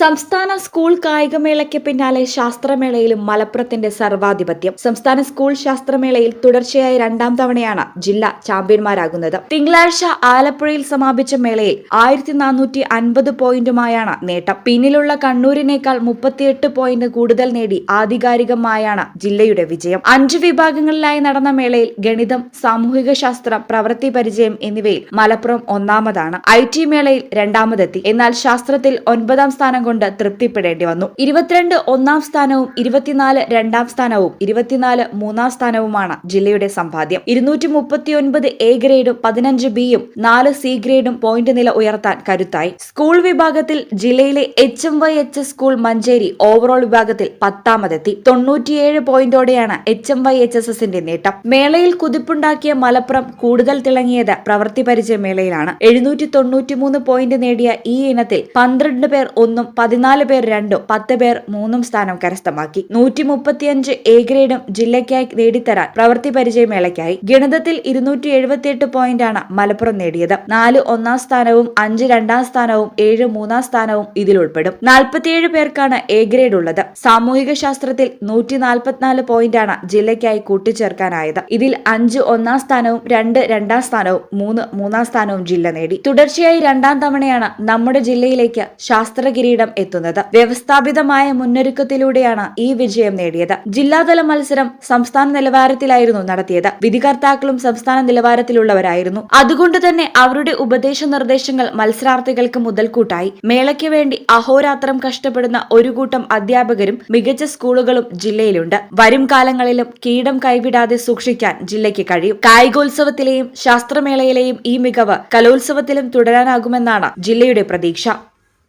സംസ്ഥാന സ്കൂൾ കായികമേളയ്ക്ക് പിന്നാലെ ശാസ്ത്രമേളയിലും മലപ്പുറത്തിന്റെ സർവാധിപത്യം. സംസ്ഥാന സ്കൂൾ ശാസ്ത്രമേളയിൽ തുടർച്ചയായ രണ്ടാം തവണയാണ് ജില്ല ചാമ്പ്യന്മാരാകുന്നത്. തിങ്കളാഴ്ച ആലപ്പുഴയിൽ സമാപിച്ച മേളയിൽ ആയിരത്തി നാനൂറ്റി അൻപത് പോയിന്റുമായാണ് നേട്ടം. പിന്നിലുള്ള കണ്ണൂരിനേക്കാൾ മുപ്പത്തിയെട്ട് പോയിന്റ് കൂടുതൽ നേടി ആധികാരികമായാണ് ജില്ലയുടെ വിജയം. അഞ്ച് വിഭാഗങ്ങളിലായി നടന്ന മേളയിൽ ഗണിതം സാമൂഹിക ശാസ്ത്രം പ്രവൃത്തി പരിചയം എന്നിവയിൽ മലപ്പുറം ഒന്നാമതാണ്. ഐ ടി മേളയിൽ രണ്ടാമതെത്തി. എന്നാൽ ശാസ്ത്രത്തിൽ ഒൻപതാം സ്ഥാനം കൊണ്ട് തൃപ്തിപ്പെടേണ്ടി വന്നു. ഇരുപത്തിരണ്ട് ഒന്നാം സ്ഥാനവും ഇരുപത്തിനാല് രണ്ടാം സ്ഥാനവും ഇരുപത്തിനാല് മൂന്നാം സ്ഥാനവുമാണ് ജില്ലയുടെ സമ്പാദ്യം. ഇരുന്നൂറ്റി മുപ്പത്തിയൊൻപത് എ ഗ്രേഡും പതിനഞ്ച് ബിയും നാല് സി ഗ്രേഡും പോയിന്റ് നില ഉയർത്താൻ കരുത്തായി. സ്കൂൾ വിഭാഗത്തിൽ ജില്ലയിലെ H M Y H S school Manjeri overall വിഭാഗത്തിൽ പത്താമതെത്തി. തൊണ്ണൂറ്റിയേഴ് പോയിന്റോടെയാണ് H M Y H S എസിന്റെ നേട്ടം. മേളയിൽ കുതിപ്പുണ്ടാക്കിയ മലപ്പുറം കൂടുതൽ തിളങ്ങിയത് പ്രവൃത്തി പരിചയ മേളയിലാണ്. എഴുന്നൂറ്റി തൊണ്ണൂറ്റിമൂന്ന് പോയിന്റ് നേടിയ ഈ ഇനത്തിൽ പന്ത്രണ്ട് പേർ ഒന്നും പതിനാല് പേർ രണ്ടും പത്ത് പേർ മൂന്നും സ്ഥാനം കരസ്ഥമാക്കി. നൂറ്റി മുപ്പത്തിയഞ്ച് എ ഗ്രേഡും ജില്ലയ്ക്കായി നേടിത്തരാൻ പ്രവൃത്തി പരിചയമേളയ്ക്കായി ഗണിതത്തിൽ ഇരുന്നൂറ്റി എഴുപത്തിയെട്ട് പോയിന്റാണ് മലപ്പുറം നേടിയത്. നാല് ഒന്നാം സ്ഥാനവും അഞ്ച് രണ്ടാം സ്ഥാനവും ഏഴ് മൂന്നാം സ്ഥാനവും ഇതിലുൾപ്പെടും നാൽപ്പത്തിയേഴ് പേർക്കാണ് എ ഗ്രേഡ് ഉള്ളത്. സാമൂഹിക ശാസ്ത്രത്തിൽ നൂറ്റി നാൽപ്പത്തിനാല് പോയിന്റാണ് ജില്ലയ്ക്കായി കൂട്ടിച്ചേർക്കാനായത്. ഇതിൽ അഞ്ച് ഒന്നാം സ്ഥാനവും രണ്ട് രണ്ടാം സ്ഥാനവും മൂന്ന് മൂന്നാം സ്ഥാനവും ജില്ല നേടി. തുടർച്ചയായി രണ്ടാം തവണയാണ് നമ്മുടെ ജില്ലയിലേക്ക് ശാസ്ത്ര കിരീടം എത്തുന്നത്. വ്യവസ്ഥാപിതമായ മുന്നൊരുക്കത്തിലൂടെയാണ് ഈ വിജയം നേടിയത്. ജില്ലാതല മത്സരം സംസ്ഥാന നിലവാരത്തിലായിരുന്നു നടത്തിയത്. വിധികർത്താക്കളും സംസ്ഥാന നിലവാരത്തിലുള്ളവരായിരുന്നു. അതുകൊണ്ട് തന്നെ അവരുടെ ഉപദേശ നിർദ്ദേശങ്ങൾ മത്സരാർത്ഥികൾക്ക് മുതൽക്കൂട്ടായി. മേളയ്ക്ക് വേണ്ടി അഹോരാത്രം കഷ്ടപ്പെടുന്ന ഒരു കൂട്ടം അധ്യാപകരും മികച്ച സ്കൂളുകളും ജില്ലയിലുണ്ട്. വരും കാലങ്ങളിലും കീടം കൈവിടാതെ സൂക്ഷിക്കാൻ ജില്ലയ്ക്ക് കഴിയും. കായികോത്സവത്തിലെയും ശാസ്ത്രമേളയിലെയും ഈ മികവ് കലോത്സവത്തിലും തുടരാനാകുമെന്നാണ് ജില്ലയുടെ പ്രതീക്ഷ.